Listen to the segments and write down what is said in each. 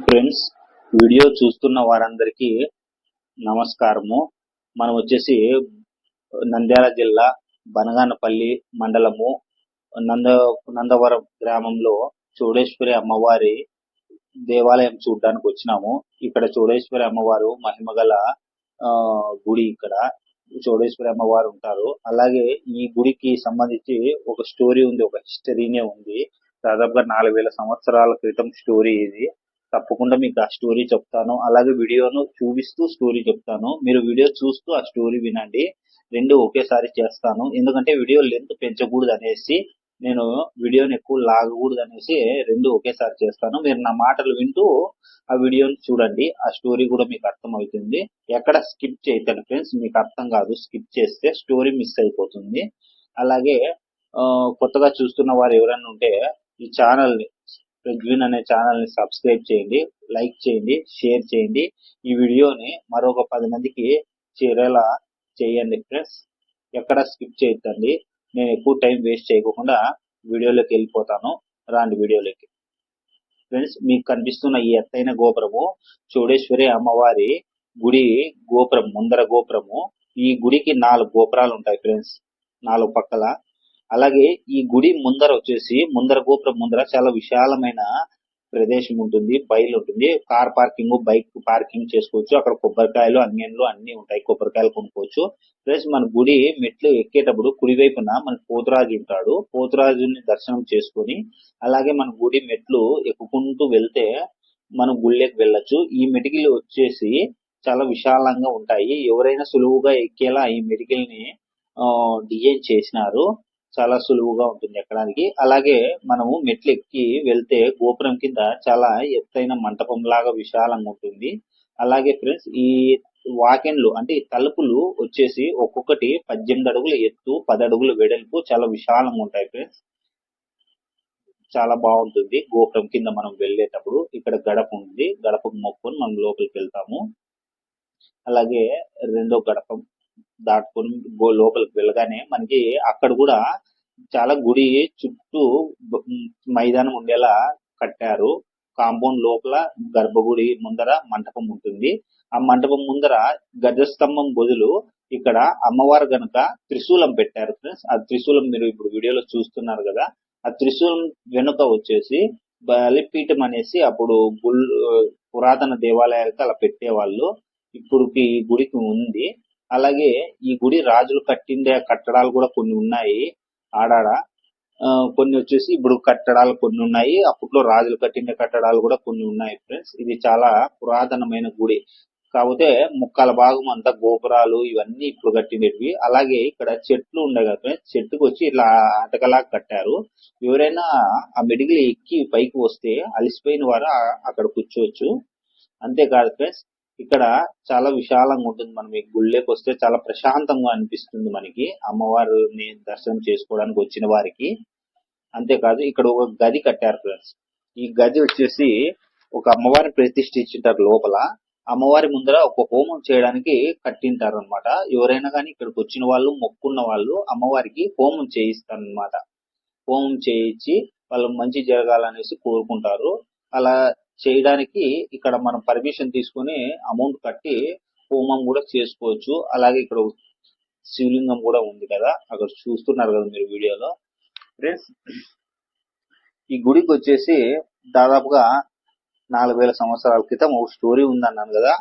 Friends video చూస్తున్న వారందరికీ నమస్కారము. మనం వచ్చేసి నంద్యాల జిల్లా బనగానపల్లి మండలము నంద నందవరం గ్రామంలో చౌడేశ్వరి అమ్మవారి దేవాలయం చూడడానికి వచ్చినాము. ఇక్కడ చౌడేశ్వరి అమ్మవారు మహిమగల ఆ, గుడి ఇక్కడ. చౌడేశ్వరి అమ్మవారు ఉంటారు. అలాగే ఈ గుడికి సంబంధించి ఒక స్టోరీ ఉంది ఒక హిస్టరీనే ఉంది. దాదాపుగా నాలుగు వేల సంవత్సరాల క్రితం స్టోరీ ఇది. తప్పకుండా మీకు ఆ స్టోరీ చెప్తాను. అలాగే వీడియోను చూపిస్తూ స్టోరీ చెప్తాను. మీరు వీడియో చూస్తూ ఆ స్టోరీ వినండి. రెండు ఒకేసారి చేస్తాను. ఎందుకంటే వీడియో లెంత్ పెంచకూడదు అనేసి నేను వీడియోని ఎక్కువ లాగకూడదు అనేసి రెండు ఒకేసారి చేస్తాను. మీరు నా మాటలు వింటూ ఆ వీడియోని చూడండి. ఆ స్టోరీ కూడా మీకు అర్థం అవుతుంది ఎక్కడ స్కిప్ చేయకండి ఫ్రెండ్స్. మీకు అర్థం కాదు. స్కిప్ చేస్తే స్టోరీ మిస్ అయిపోతుంది. అలాగే కొత్తగా చూస్తున్న వారు ఎవరైనా ఉంటే ఈ ఛానల్ని ని అనే ఛానల్ని సబ్స్క్రైబ్ చేయండి లైక్ చేయండి షేర్ చేయండి. ఈ వీడియోని మరొక పది మందికి చేరేలా చేయండి ఫ్రెండ్స్ ఎక్కడ స్కిప్ చేయొద్దండి. నేను ఎక్కువ టైం వేస్ట్ చేయకుండా వీడియోలోకి వెళ్ళిపోతాను. రాండి వీడియోలోకి ఫ్రెండ్స్ మీకు కనిపిస్తున్న ఈ ఎత్తైన గోపురము చౌడేశ్వరి అమ్మవారి గుడి గోపురం ముందర గోపురము. ఈ గుడికి నాలుగు గోపురాలు ఉంటాయి ఫ్రెండ్స్ నాలుగు పక్కల అలాగే ఈ గుడి ముందర వచ్చేసి ముందర గోపురం ముందర చాలా విశాలమైన ప్రదేశం ఉంటుంది బయలు ఉంటుంది. కార్ పార్కింగ్ బైక్ పార్కింగ్ చేసుకోవచ్చు. అక్కడ కొబ్బరికాయలు అన్యన్లు అన్ని ఉంటాయి. కొబ్బరికాయలు కొనుక్కోవచ్చు. ప్లస్ మన గుడి మెట్లు ఎక్కేటప్పుడు కుడి వైపున మన పోతురాజు ఉంటాడు. పోతురాజుని దర్శనం చేసుకొని అలాగే మన గుడి మెట్లు ఎక్కుకుంటూ వెళ్తే మనం గుళ్ళకి వెళ్ళొచ్చు. ఈ మెటికలు వచ్చేసి చాలా విశాలంగా ఉంటాయి. ఎవరైనా సులువుగా ఎక్కేలా ఈ మెటికల్ని డిజైన్ చేసినారు. చాలా సులువుగా ఉంటుంది ఎక్కడానికి. అలాగే మనము మెట్లు ఎక్కి వెళ్తే గోపురం కింద చాలా ఎత్తైన మంటపం లాగా విశాలంగా ఉంటుంది. అలాగే ఫ్రెండ్స్ ఈ వాకెన్లు అంటే ఈ తలుపులు వచ్చేసి ఒక్కొక్కటి పద్దెనిమిది అడుగుల ఎత్తు పది అడుగుల వెడల్పు చాలా విశాలంగా ఉంటాయి ఫ్రెండ్స్. చాలా బాగుంటుంది గోపురం కింద మనం వెళ్ళేటప్పుడు. ఇక్కడ గడప ఉంది. గడపకు మొక్కుని మనం లోపలికి వెళ్తాము. అలాగే రెండో గడప. దాటుకొని లోపలికి వెళ్ళగానే మనకి అక్కడ కూడా చాలా గుడి చుట్టూ మైదానం ఉండేలా కట్టారు. కాంపౌండ్ లోపల గర్భగుడి ముందర మంటపం ఉంటుంది. ఆ మంటపం ముందర గజస్తంభం బదులు ఇక్కడ అమ్మవారు గనుక త్రిశూలం పెట్టారు ఫ్రెండ్స్. ఆ త్రిశూలం మీరు ఇప్పుడు వీడియోలో చూస్తున్నారు కదా ఆ త్రిశూలం వెనుక వచ్చేసి బలిపీఠం అనేసి అప్పుడు గుల్ పురాతన దేవాలయాలకు అలా పెట్టేవాళ్ళు. ఇప్పుడు ఈ గుడికి ఉంది. అలాగే ఈ గుడి రాజులు కట్టిండే కట్టడాలు కూడా కొన్ని ఉన్నాయి. ఆడాడ ఆ, కొన్ని వచ్చేసి ఇప్పుడు కట్టడాలు కొన్ని ఉన్నాయి. అప్పట్లో రాజులు కట్టిన కట్టడాలు కూడా కొన్ని ఉన్నాయి ఫ్రెండ్స్. ఇది చాలా పురాతనమైన గుడి. కాకపోతే ముక్కల భాగం అంతా గోపురాలు ఇవన్నీ ఇప్పుడు కట్టినవి అలాగే ఇక్కడ చెట్లు ఉండే కదా ఫ్రెండ్స్. చెట్టుకు వచ్చి ఇట్లా అటకలా కట్టారు. ఎవరైనా ఆ మెడిగిలి ఎక్కి పైకి వస్తే అలసిపోయిన వారు అక్కడ కూర్చోవచ్చు. అంతేకాదు ఫ్రెండ్స్ ఇక్కడ చాలా విశాలంగా ఉంటుంది. మనం ఈ గుళ్ళకి వస్తే చాలా ప్రశాంతంగా అనిపిస్తుంది మనకి. అమ్మవారిని దర్శనం చేసుకోవడానికి వచ్చిన వారికి. అంతేకాదు ఇక్కడ ఒక గది కట్టారు ఫ్రెండ్స్. ఈ గది వచ్చేసి ఒక అమ్మవారిని ప్రతిష్ఠించుంటారు లోపల. అమ్మవారి ముందర ఒక హోమం చేయడానికి కట్టింటారు అనమాట ఎవరైనా కానీ ఇక్కడికి వచ్చిన వాళ్ళు మొక్కున్న వాళ్ళు అమ్మవారికి హోమం చేయిస్తారు అనమాట హోమం చేయించి వాళ్ళు మంచి జరగాలనేసి కోరుకుంటారు. అలా చేయడానికి ఇక్కడ మనం పర్మిషన్ తీసుకొని అమౌంట్ కట్టి హోమం కూడా చేసుకోవచ్చు. అలాగే ఇక్కడ శివలింగం కూడా ఉంది కదా అక్కడ చూస్తున్నారు కదా మీరు వీడియోలో. ఫ్రెండ్స్ ఈ గుడికి వచ్చేసి దాదాపుగా నాలుగు వేల సంవత్సరాల క్రితం ఒక స్టోరీ ఉందన్నాను కదా.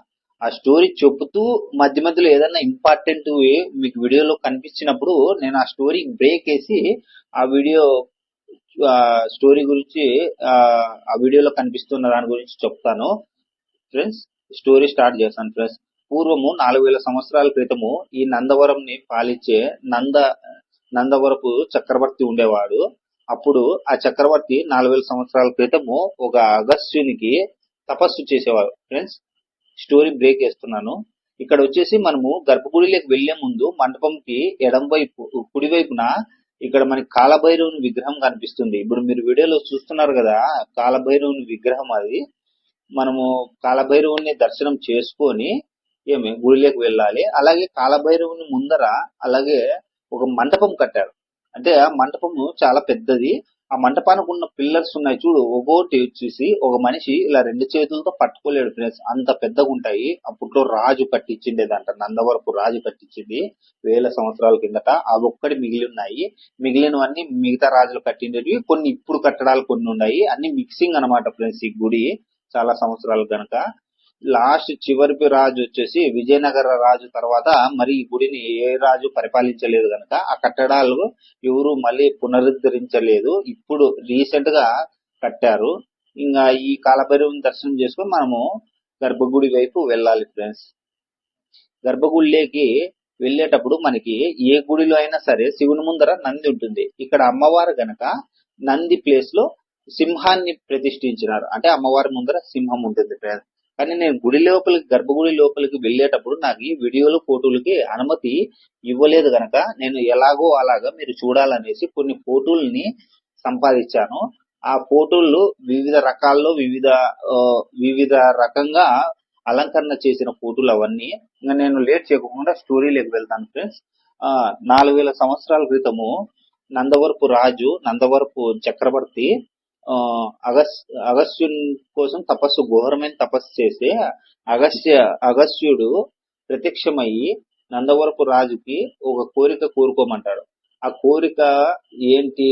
ఆ స్టోరీ చెబుతూ మధ్య మధ్యలో ఏదైనా ఇంపార్టెంట్ మీకు వీడియోలో కనిపించినప్పుడు నేను ఆ స్టోరీ బ్రేక్ వేసి ఆ వీడియో స్టోరీ గురించి ఆ వీడియోలో కనిపిస్తున్న దాని గురించి చెప్తాను. ఫ్రెండ్స్ స్టోరీ స్టార్ట్ చేస్తాను ఫ్రెండ్స్. పూర్వము నాలుగు వేల సంవత్సరాల క్రితము ఈ నందవరంని పాలించే నంద నందవరపు చక్రవర్తి ఉండేవాడు. అప్పుడు ఆ చక్రవర్తి నాలుగు వేల సంవత్సరాల క్రితము ఒక అగస్త్యునికి తపస్సు చేసేవాడు. ఫ్రెండ్స్ స్టోరీ బ్రేక్ వేస్తున్నాను ఇక్కడ వచ్చేసి మనము గర్భగుడిలోకి వెళ్ళే ముందు మండపంకి ఎడం వైపు కుడి వైపున ఇక్కడ మనకి కాలభైరవుని విగ్రహం కనిపిస్తుంది. ఇప్పుడు మీరు వీడియోలో చూస్తున్నారు కదా కాలభైరవుని విగ్రహం అది. మనము కాలభైరవుని దర్శనం చేసుకొని ఏమి గుడిలోకి వెళ్ళాలి. అలాగే కాలభైరవుని ముందర అలాగే ఒక మంటపం కట్టారు. అంటే ఆ మంటపము చాలా పెద్దది. ఆ మంటపానికి ఉన్న పిల్లర్స్ ఉన్నాయి చూడు ఒక్కోటి వచ్చేసి ఒక మనిషి ఇలా రెండు చేతులతో పట్టుకోలేడు ఫ్రెండ్స్ అంత పెద్దగా ఉంటాయి. అప్పట్లో రాజు కట్టించిండేదంట. నందవరపు రాజు కట్టించింది వేల సంవత్సరాల కిందట. అవి ఒక్కటి మిగిలి ఉన్నాయి. మిగిలినవన్నీ మిగతా రాజులు కట్టిండేవి కొన్ని ఇప్పుడు కట్టడాలు కొన్ని ఉన్నాయి. అన్ని మిక్సింగ్ అన్నమాట ఫ్రెండ్స్ ఈ గుడి. చాలా సంవత్సరాలు గనక. లాస్ట్ చివరి రాజు వచ్చేసి విజయనగర రాజు తర్వాత మరి ఈ గుడిని ఏ రాజు పరిపాలించలేదు కనుక ఆ కట్టడాలు ఎవరు మళ్ళీ పునరుద్ధరించలేదు. ఇప్పుడు రీసెంట్గా కట్టారు. ఇంకా ఈ కాలభైరవుని దర్శనం చేసుకుని మనము గర్భగుడి వైపు వెళ్ళాలి ఫ్రెండ్స్ గర్భగుడిలోకి వెళ్ళేటప్పుడు మనకి ఏ గుడిలో అయినా సరే శివుని ముందర నంది ఉంటుంది. ఇక్కడ అమ్మవారు గనక నంది ప్లేస్లో సింహాన్ని ప్రతిష్ఠించినారు. అంటే అమ్మవారి ముందర సింహం ఉంటుంది ఫ్రెండ్స్ కానీ నేను గుడి లోపలికి గర్భగుడి లోపలికి వెళ్ళేటప్పుడు నాకు ఈ వీడియోలు ఫోటోలకి అనుమతి ఇవ్వలేదు గనక నేను ఎలాగో అలాగా మీరు చూడాలనేసి కొన్ని ఫోటోల్ని సంపాదించాను. ఆ ఫోటోలు వివిధ రకాల్లో వివిధ వివిధ రకంగా అలంకరణ చేసిన ఫోటోలు అవన్నీ. ఇంకా నేను లేట్ చేయకుండా స్టోరీలోకి వెళ్తాను ఫ్రెండ్స్. నాలుగు వేల సంవత్సరాల క్రితము నందవరపు రాజు నందవరపు చక్రవర్తి అగస్ అగస్త్యుని కోసం తపస్సు ఘోరమైన తపస్సు చేస్తే అగస్త్య అగస్త్యుడు ప్రత్యక్షమయ్యి నందవరపు రాజుకి ఒక కోరిక కోరుకోమంటాడు. ఆ కోరిక ఏంటి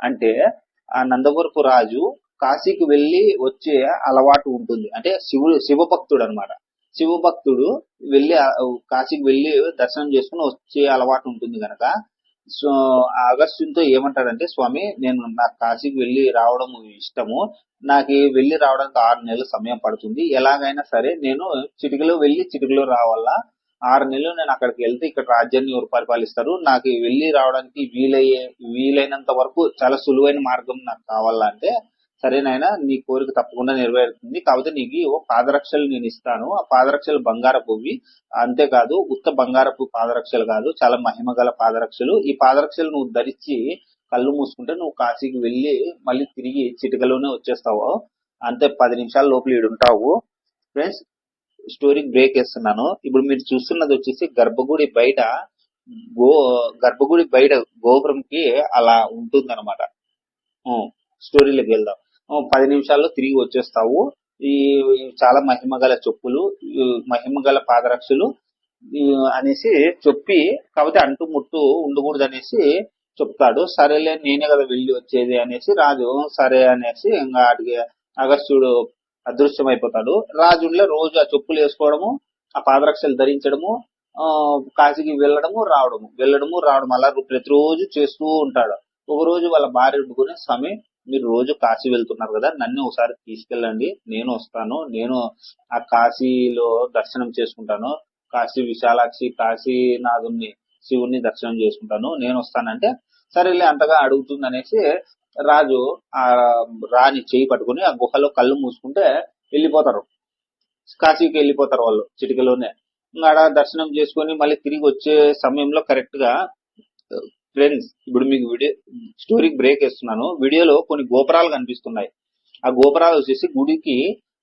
అంటే ఆ నందవరపు రాజు కాశీకి వెళ్ళి వచ్చే అలవాటు ఉంటుంది. అంటే శివుడు శివభక్తుడు అనమాట శివభక్తుడు వెళ్ళి కాశీకి వెళ్ళి దర్శనం చేసుకుని వచ్చే అలవాటు ఉంటుంది కనుక సో ఆ అగస్త్యునితో ఏమంటాడంటే స్వామి నేను నాకు కాశీకి వెళ్ళి రావడం ఇష్టము. నాకు వెళ్ళి రావడానికి ఆరు నెలలు సమయం పడుతుంది. ఎలాగైనా సరే నేను చిటికలో వెళ్ళి చిటికలో రావాలా? ఆరు నెలలు నేను అక్కడికి వెళ్తే ఇక్కడ రాజ్యాన్ని ఎవరు పరిపాలిస్తారు? నాకు వెళ్ళి రావడానికి వీలయ్యే వీలైనంత వరకు చాలా సులువైన మార్గం నాకు కావాలా? సరే సరేనైనా నీ కోరిక తప్పకుండా నెరవేరుతుంది. కాకపోతే నీకు ఓ పాదరక్షలు నేను ఇస్తాను. ఆ పాదరక్షలు బంగారపువి అంతేకాదు ఉత్త బంగారపు పాదరక్షలు కాదు చాలా మహిమ గల పాదరక్షలు. ఈ పాదరక్షలు నువ్వు ధరించి కళ్ళు మూసుకుంటే నువ్వు కాశీకి వెళ్ళి మళ్ళీ తిరిగి చిటికలోనే వచ్చేస్తావు. అంతే పది నిమిషాల లోపల ఈడు ఉంటావు. ఫ్రెండ్స్ స్టోరీ బ్రేక్ వేస్తున్నాను ఇప్పుడు మీరు చూస్తున్నది వచ్చేసి గర్భగుడి బయట గో గర్భగుడి బయట గోపురంకి అలా ఉంటుంది అనమాట స్టోరీలోకి వెళ్దాం. పది నిమిషాల్లో తిరిగి వచ్చేస్తావు. ఈ చాలా మహిమ గల చెప్పులు మహిమ గల పాదరక్షలు అనేసి చెప్పి కాకపోతే అంటు ముట్టు ఉండకూడదు అనేసి చెప్తాడు. సరేలే నేనే కదా వెళ్ళి వచ్చేది అనేసి రాజు సరే అనేసి ఇంకా అడిగి అగస్త్యుడు అదృశ్యం అయిపోతాడు రాజుల్లో రోజు ఆ చెప్పులు వేసుకోవడము ఆ పాదరక్షలు ధరించడము ఆ కాశీకి వెళ్ళడము రావడము. వెళ్ళడము రావడం అలా ప్రతిరోజు చేస్తూ ఉంటాడు. ఒక రోజు వాళ్ళ భార్య ఉండుకుని స్వామి మీరు రోజు కాశీ వెళ్తున్నారు కదా నన్ను ఒకసారి తీసుకెళ్ళండి. నేను వస్తాను. నేను ఆ కాశీలో దర్శనం చేసుకుంటాను. కాశీ విశాలాక్షి కాశీనాథుని శివుణ్ణి దర్శనం చేసుకుంటాను. నేను వస్తానంటే సరేలే అంతగా అడుగుతుంది అనేసి రాజు ఆ రాణి చేయి పట్టుకుని ఆ గుహలో కళ్ళు మూసుకుంటే వెళ్ళిపోతారు. కాశీకి వెళ్ళిపోతారు వాళ్ళు చిటికలోనే. ఆడ దర్శనం చేసుకొని మళ్ళీ తిరిగి వచ్చే సమయంలో కరెక్ట్గా ఫ్రెండ్స్ ఇప్పుడు మీకు వీడియో స్టోరీకి బ్రేక్ ఇస్తున్నాను వీడియోలో కొన్ని గోపురాలు కనిపిస్తున్నాయి. ఆ గోపురాలు వచ్చేసి గుడికి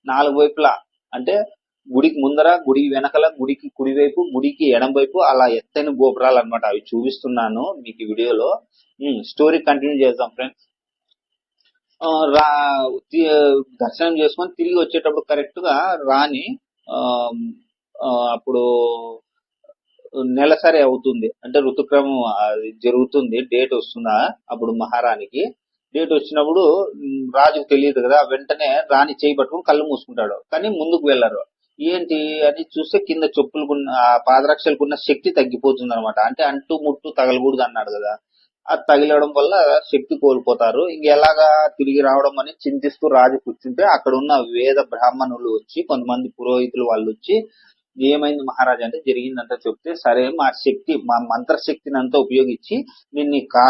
నాలుగు వైపులా అంటే గుడికి ముందర గుడి వెనకల గుడికి కుడివైపు గుడికి ఎడం వైపు అలా ఎత్తైన గోపురాలు అన్నమాట. అవి చూపిస్తున్నాను మీకు వీడియోలో. స్టోరీ కంటిన్యూ చేద్దాం ఫ్రెండ్స్ రా దర్శనం చేసుకొని తిరిగి వచ్చేటప్పుడు కరెక్ట్గా రాని అప్పుడు నెలసరి అవుతుంది. అంటే ఋతుక్రమం అది జరుగుతుంది. డేట్ వస్తుందా? అప్పుడు మహారాణికి. డేట్ వచ్చినప్పుడు రాజుకు తెలియదు కదా వెంటనే రాణి చేయి పట్టుకుని కళ్ళు మూసుకుంటాడు. కానీ ముందుకు వెళ్ళరు. ఏంటి అని చూస్తే కింద చెప్పులకున్న ఆ పాదరక్షలకున్న శక్తి తగ్గిపోతుంది అనమాట అంటే అంటు ముట్టు తగలకూడదు అన్నాడు కదా. అది తగిలడం వల్ల శక్తి కోల్పోతారు. ఇంకెలాగా తిరిగి రావడం అని చింతిస్తూ రాజు కూర్చుంటే అక్కడ ఉన్న వేద బ్రాహ్మణులు వచ్చి కొంతమంది పురోహితులు వాళ్ళు వచ్చి ఏమైంది మహారాజా అంటే జరిగిందంతా చెప్తే సరే మా శక్తి మా మంత్రశక్తిని అంతా ఉపయోగించి నిన్ను కా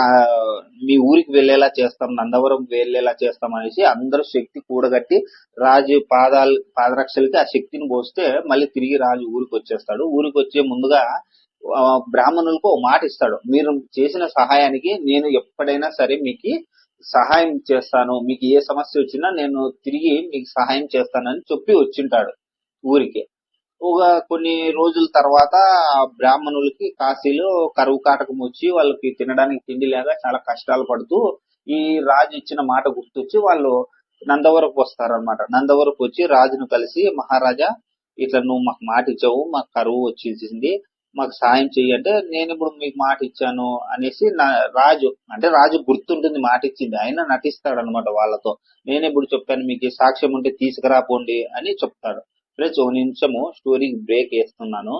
మీ ఊరికి వెళ్ళేలా చేస్తాం నందవరం వెళ్ళేలా చేస్తాం అనేసి అందరూ శక్తి కూడగట్టి రాజు పాదాలు పాదరక్షలకి ఆ శక్తిని పోస్తే మళ్ళీ తిరిగి రాజు ఊరికి వచ్చేస్తాడు. ఊరికి వచ్చే ముందుగా బ్రాహ్మణులకు ఒక మాట ఇస్తాడు. మీరు చేసిన సహాయానికి నేను ఎప్పుడైనా సరే మీకు సహాయం చేస్తాను. మీకు ఏ సమస్య వచ్చినా నేను తిరిగి మీకు సహాయం చేస్తానని చెప్పి వచ్చింటాడు ఊరికి. ఒక కొన్ని రోజుల తర్వాత బ్రాహ్మణులకి కాశీలో కరువు కాటకం వచ్చి వాళ్ళకి తినడానికి తిండి లేక చాలా కష్టాలు పడుతూ ఈ రాజు ఇచ్చిన మాట గుర్తొచ్చి వాళ్ళు నందవరకు వస్తారనమాట నందవరకు వచ్చి రాజును కలిసి మహారాజా ఇట్లా నువ్వు మాకు మాట ఇచ్చావు మాకు కరువు వచ్చేసింది మాకు సాయం చెయ్యి అంటే నేను ఇప్పుడు మీకు మాట ఇచ్చాను అనేసి నా రాజు అంటే రాజు గుర్తుంటుంది మాట ఇచ్చింది. ఆయన నటిస్తాడు అనమాట వాళ్ళతో. నేను ఇప్పుడు చెప్పాను మీకు సాక్ష్యం ఉంటే తీసుకురాపోండి అని చెప్తాడు. ఫ్రెండ్స్ ఒక నిమిషము స్టోరీకి బ్రేక్ వేస్తున్నాను.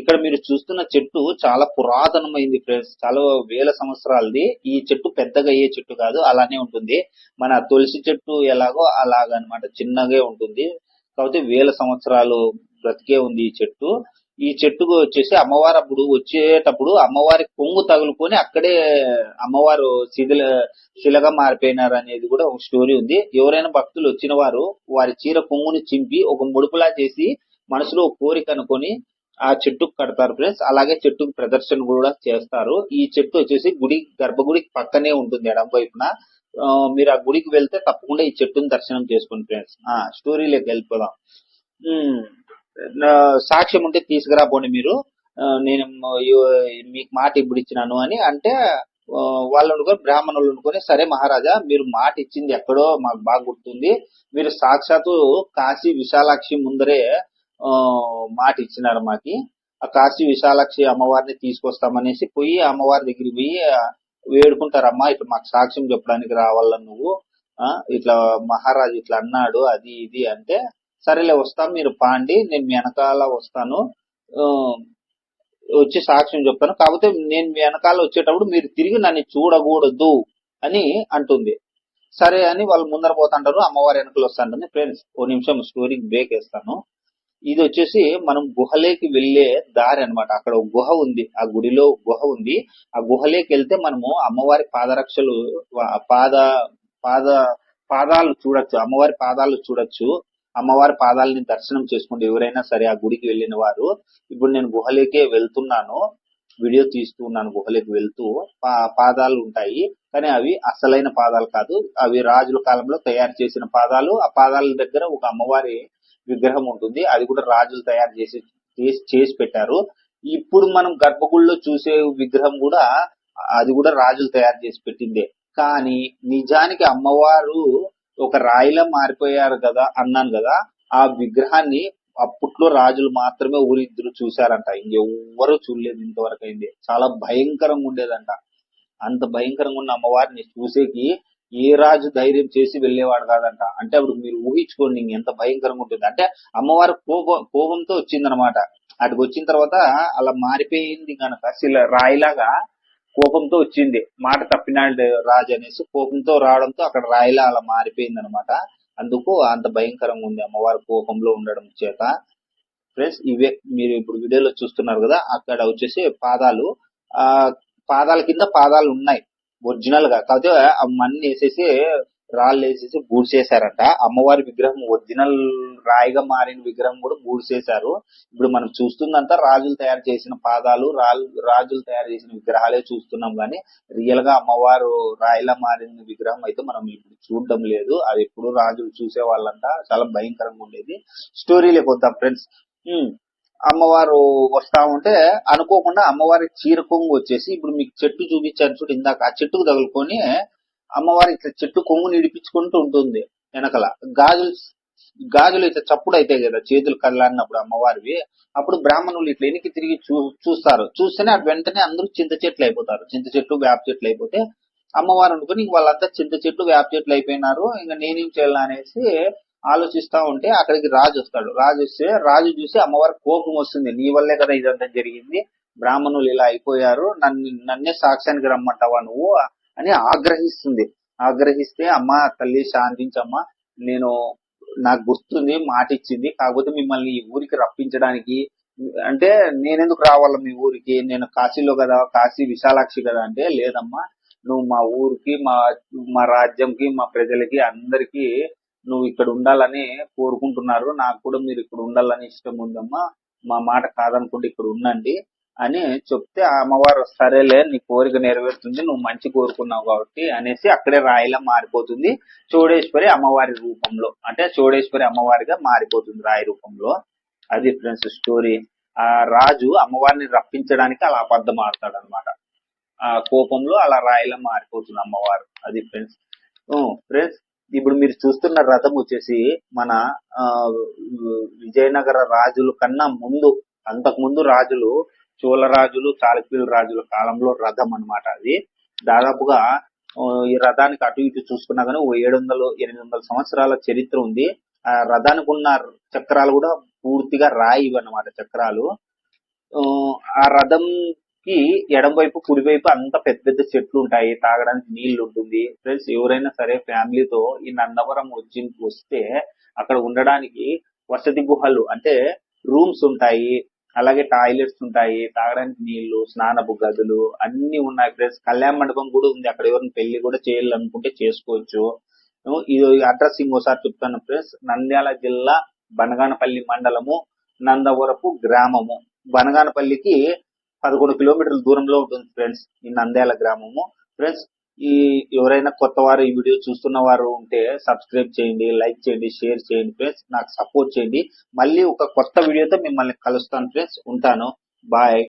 ఇక్కడ మీరు చూస్తున్న చెట్టు చాలా పురాతనమైంది ఫ్రెండ్స్ చాలా వేల సంవత్సరాలది. ఈ చెట్టు పెద్దగా అయ్యే చెట్టు కాదు. అలానే ఉంటుంది. మన తులసి చెట్టు ఎలాగో అలాగనమాట చిన్నగా ఉంటుంది. కాబట్టి వేల సంవత్సరాలు బ్రతికే ఉంది ఈ చెట్టు. ఈ చెట్టుకు వచ్చేసి అమ్మవారు అప్పుడు వచ్చేటప్పుడు అమ్మవారి కొంగు తగులుకొని అక్కడే అమ్మవారు శిథిల శిలగా మారిపోయినారు అనేది కూడా ఒక స్టోరీ ఉంది. ఎవరైనా భక్తులు వచ్చిన వారు వారి చీర కొంగుని చింపి ఒక ముడుపులా చేసి మనసులో ఒక కోరిక అనుకొని ఆ చెట్టుకు కడతారు ఫ్రెండ్స్ అలాగే చెట్టుకు ప్రదర్శన కూడా చేస్తారు. ఈ చెట్టు వచ్చేసి గుడి గర్భగుడికి పక్కనే ఉంటుంది ఎడం వైపున. మీరు ఆ గుడికి వెళ్తే తప్పకుండా ఈ చెట్టుని దర్శనం చేసుకోండి ఫ్రెండ్స్ ఆ స్టోరీలోకి వెళ్ళిపోదాం. సాక్ష్యం ఉంటే తీసుకురాపోండి మీరు. నేను మీకు మాట ఇప్పుడు ఇచ్చినాను అని అంటే వాళ్ళు అనుకొని బ్రాహ్మణులు అనుకొని సరే మహారాజా మీరు మాట ఇచ్చింది ఎక్కడో మాకు బాగా గుర్తుంది. మీరు సాక్షాత్తు కాశీ విశాలాక్షి ముందరే ఆ, మాట ఇచ్చినారు మాకి. ఆ కాశీ విశాలాక్షి అమ్మవారిని తీసుకొస్తామనేసి పోయి అమ్మవారి దగ్గరికి పోయి వేడుకుంటారమ్మా ఇట్లా మాకు సాక్ష్యం చెప్పడానికి రావాల నువ్వు. ఆ ఇట్లా మహారాజు ఇట్లా అన్నాడు అది ఇది అంటే సరేలే వస్తాం మీరు పాండి నేను మీ వెనకాల వస్తాను. వచ్చి సాక్ష్యం చెప్తాను. కాకపోతే నేను మీ వెనకాల వచ్చేటప్పుడు మీరు తిరిగి నన్ను చూడకూడదు అని అంటుంది. సరే అని వాళ్ళు ముందర పోతుంటారు అమ్మవారి వెనకలు వస్తుంటుంది. ఫ్రెండ్స్ ఓ నిమిషం స్టోరీకి బ్రేక్ వేస్తాను. ఇది వచ్చేసి మనం గుహలేకి వెళ్ళే దారి అన్నమాట. అక్కడ ఒక గుహ ఉంది ఆ గుడిలో గుహ ఉంది. ఆ గుహలోకి వెళ్తే మనము అమ్మవారి పాదరక్షలు పాద పాద పాదాలు చూడొచ్చు అమ్మవారి పాదాలు చూడొచ్చు. అమ్మవారి పాదాలని దర్శనం చేసుకుంటే ఎవరైనా సరే ఆ గుడికి వెళ్ళిన వారు ఇప్పుడు నేను గుహలోకే వెళ్తున్నాను వీడియో తీస్తున్నాను గుహలోకి వెళ్తూ పా పాదాలు ఉంటాయి కానీ అవి అసలైన పాదాలు కాదు. అవి రాజుల కాలంలో తయారు చేసిన పాదాలు. ఆ పాదాల దగ్గర ఒక అమ్మవారి విగ్రహం ఉంటుంది. అది కూడా రాజులు తయారు చేసి చేసి చేసి పెట్టారు. ఇప్పుడు మనం గర్భగుడిలో చూసే విగ్రహం కూడా అది కూడా రాజులు తయారు చేసి పెట్టిందే. కానీ నిజానికి అమ్మవారు ఒక రాయిలా మారిపోయారు కదా అన్నాను కదా ఆ విగ్రహాన్ని అప్పట్లో రాజులు మాత్రమే ఊరిద్దరు చూశారంట. ఇంకెవ్వరూ చూడలేదు ఇంతవరకు అయింది. చాలా భయంకరంగా ఉండేదంట. అంత భయంకరంగా ఉన్న అమ్మవారిని చూసేకి ఏ రాజు ధైర్యం చేసి వెళ్ళేవాడు కాదంట. అంటే అప్పుడు మీరు ఊహించుకోండి ఎంత భయంకరంగా ఉంటుంది. అంటే అమ్మవారు కోపం కోపంతో వచ్చిందనమాట. అటుకు వచ్చిన తర్వాత అలా మారిపోయింది కనుక శిల రాయిలాగా కోపంతో వచ్చింది. మాట తప్పినాడు రాజు అనేసి కోపంతో రావడంతో అక్కడ రాయిలా అలా మారిపోయింది అనమాట అందుకు అంత భయంకరంగా ఉంది అమ్మవారి కోపంలో ఉండడం చేత. ఫ్రెండ్స్ ఇవే మీరు ఇప్పుడు వీడియోలో చూస్తున్నారు కదా అక్కడ వచ్చేసి పాదాలు ఆ పాదాల కింద పాదాలు ఉన్నాయి. ఒరిజినల్గా. కాకపోతే ఆ మన్ని వేసేసి రాళ్ళు వేసేసి బూడ్చేశారంట అమ్మవారి విగ్రహం ఒరిజినల్ రాయిగా మారిన విగ్రహం కూడా బూడ్చేశారు ఇప్పుడు మనం చూస్తుందంతా రాజులు తయారు చేసిన పాదాలు రాళ్ళు రాజులు తయారు చేసిన విగ్రహాలే చూస్తున్నాం కానీ రియల్గా అమ్మవారు రాయిలా మారిన విగ్రహం అయితే మనం ఇప్పుడు చూడడం లేదు. అది ఎప్పుడు రాజులు చూసే వాళ్ళంట. చాలా భయంకరంగా ఉండేది. స్టోరీలోకి వద్దాం ఫ్రెండ్స్. అమ్మవారు వస్తా ఉంటే అనుకోకుండా అమ్మవారి చీర కొంగు వచ్చేసి ఇప్పుడు మీకు చెట్టు చూపించాను చూడు ఇందాక. ఆ చెట్టుకు తగులుకొని అమ్మవారి ఇట్లా చెట్టు కొమ్ము నిడిపించుకుంటూ ఉంటుంది వెనకల. గాజులు గాజులు ఇట్లా చప్పుడు అయితే కదా చేతులు కళ్ళన్నప్పుడు అమ్మవారివి. అప్పుడు బ్రాహ్మణులు ఇట్లా వెనక్కి తిరిగి చూ చూస్తారు. చూస్తేనే అటు వెంటనే అందరూ చింత చెట్లు అయిపోతారు. చింత చెట్లు వేప చెట్లు అయిపోతే అమ్మవారు అనుకుని వాళ్ళంతా చింత చెట్లు వేప చెట్లు అయిపోయినారు. ఇంకా నేనేం చేయాలి అనేసి ఆలోచిస్తా ఉంటే అక్కడికి రాజు వస్తాడు. రాజు వస్తే రాజు చూసి అమ్మవారి కోపం వస్తుంది. నీ వల్లే కదా ఇదంతా జరిగింది. బ్రాహ్మణులు ఇలా అయిపోయారు. నన్ను నన్నే సాక్ష్యానికి రమ్మంటావా నువ్వు? అని ఆగ్రహిస్తుంది. ఆగ్రహిస్తే అమ్మ తల్లి శాంతించమ్మా నేను నాకు గుర్తుంది మాట ఇచ్చింది కాకపోతే మిమ్మల్ని ఈ ఊరికి రప్పించడానికి అంటే నేనెందుకు రావాలా మీ ఊరికి? నేను కాశీలో కదా కాశీ విశాలాక్షి కదా అంటే లేదమ్మా నువ్వు మా ఊరికి మా మా రాజ్యంకి మా ప్రజలకి అందరికి నువ్వు ఇక్కడ ఉండాలని కోరుకుంటున్నారు. నాకు కూడా మీరు ఇక్కడ ఉండాలని ఇష్టం ఉందమ్మా. మా మాట కాదనుకుంటే ఇక్కడ ఉండండి. అని చెప్తే ఆ అమ్మవారు సరేలే నీ కోరిక నెరవేరుతుంది నువ్వు మంచి కోరుకున్నావు కాబట్టి అనేసి అక్కడే రాయిలా మారిపోతుంది. చోడేశ్వరి అమ్మవారి రూపంలో అంటే చోడేశ్వరి అమ్మవారిగా మారిపోతుంది రాయి రూపంలో. అది ఫ్రెండ్స్ స్టోరీ. ఆ రాజు అమ్మవారిని రప్పించడానికి అలా అబద్ధం ఆడతాడు అనమాట ఆ కోపంలో అలా రాయిలా మారిపోతుంది అమ్మవారు. అది ఫ్రెండ్స్. ఫ్రెండ్స్ ఇప్పుడు మీరు చూస్తున్న రథం వచ్చేసి మన ఆ, విజయనగర రాజుల కన్నా ముందు అంతకు ముందు రాజులు చోళ రాజులు చాళుక్యుల రాజుల కాలంలో రథం అన్నమాట అది. దాదాపుగా ఈ రథానికి అటు ఇటు చూసుకున్నా కానీ ఓ ఏడు వందలు ఎనిమిది వందల సంవత్సరాల చరిత్ర ఉంది. ఆ రథానికి ఉన్న చక్రాలు కూడా పూర్తిగా రాయి అన్నమాట చక్రాలు. ఆ, రథంకి రథం కి ఎడం వైపు కుడి వైపు అంత పెద్ద పెద్ద చెట్లు ఉంటాయి. తాగడానికి నీళ్ళు ఉంటుంది. ఫ్రెండ్స్ ఎవరైనా సరే ఫ్యామిలీతో ఈ నందవరం వచ్చి వస్తే అక్కడ ఉండడానికి వసతి గుహలు అంటే రూమ్స్ ఉంటాయి. అలాగే టాయిలెట్స్ ఉంటాయి తాగడానికి నీళ్ళు స్నానపు గదులు అన్ని ఉన్నాయి. ఫ్రెండ్స్ కళ్యాణ మండపం కూడా ఉంది. అక్కడ ఎవరైనా పెళ్ళి కూడా చేయాలనుకుంటే చేసుకోవచ్చు. ఇది అడ్రస్ ఇంకోసారి చెప్తాను ఫ్రెండ్స్. నంద్యాల జిల్లా బనగానపల్లి మండలము నందవరపు గ్రామము. బనగానపల్లికి పదకొండు కిలోమీటర్ల దూరంలో ఉంటుంది ఫ్రెండ్స్ ఈ నంద్యాల గ్రామము. ఫ్రెండ్స్ ఈ ఎవరైనా కొత్త వారు ఈ వీడియో చూస్తున్న వారు ఉంటే సబ్స్క్రైబ్ చేయండి లైక్ చేయండి షేర్ చేయండి ఫ్రెండ్స్. నాకు సపోర్ట్ చేయండి. మళ్ళీ ఒక కొత్త వీడియోతో మిమ్మల్ని కలుస్తాను ఫ్రెండ్స్. ఉంటాను. బాయ్.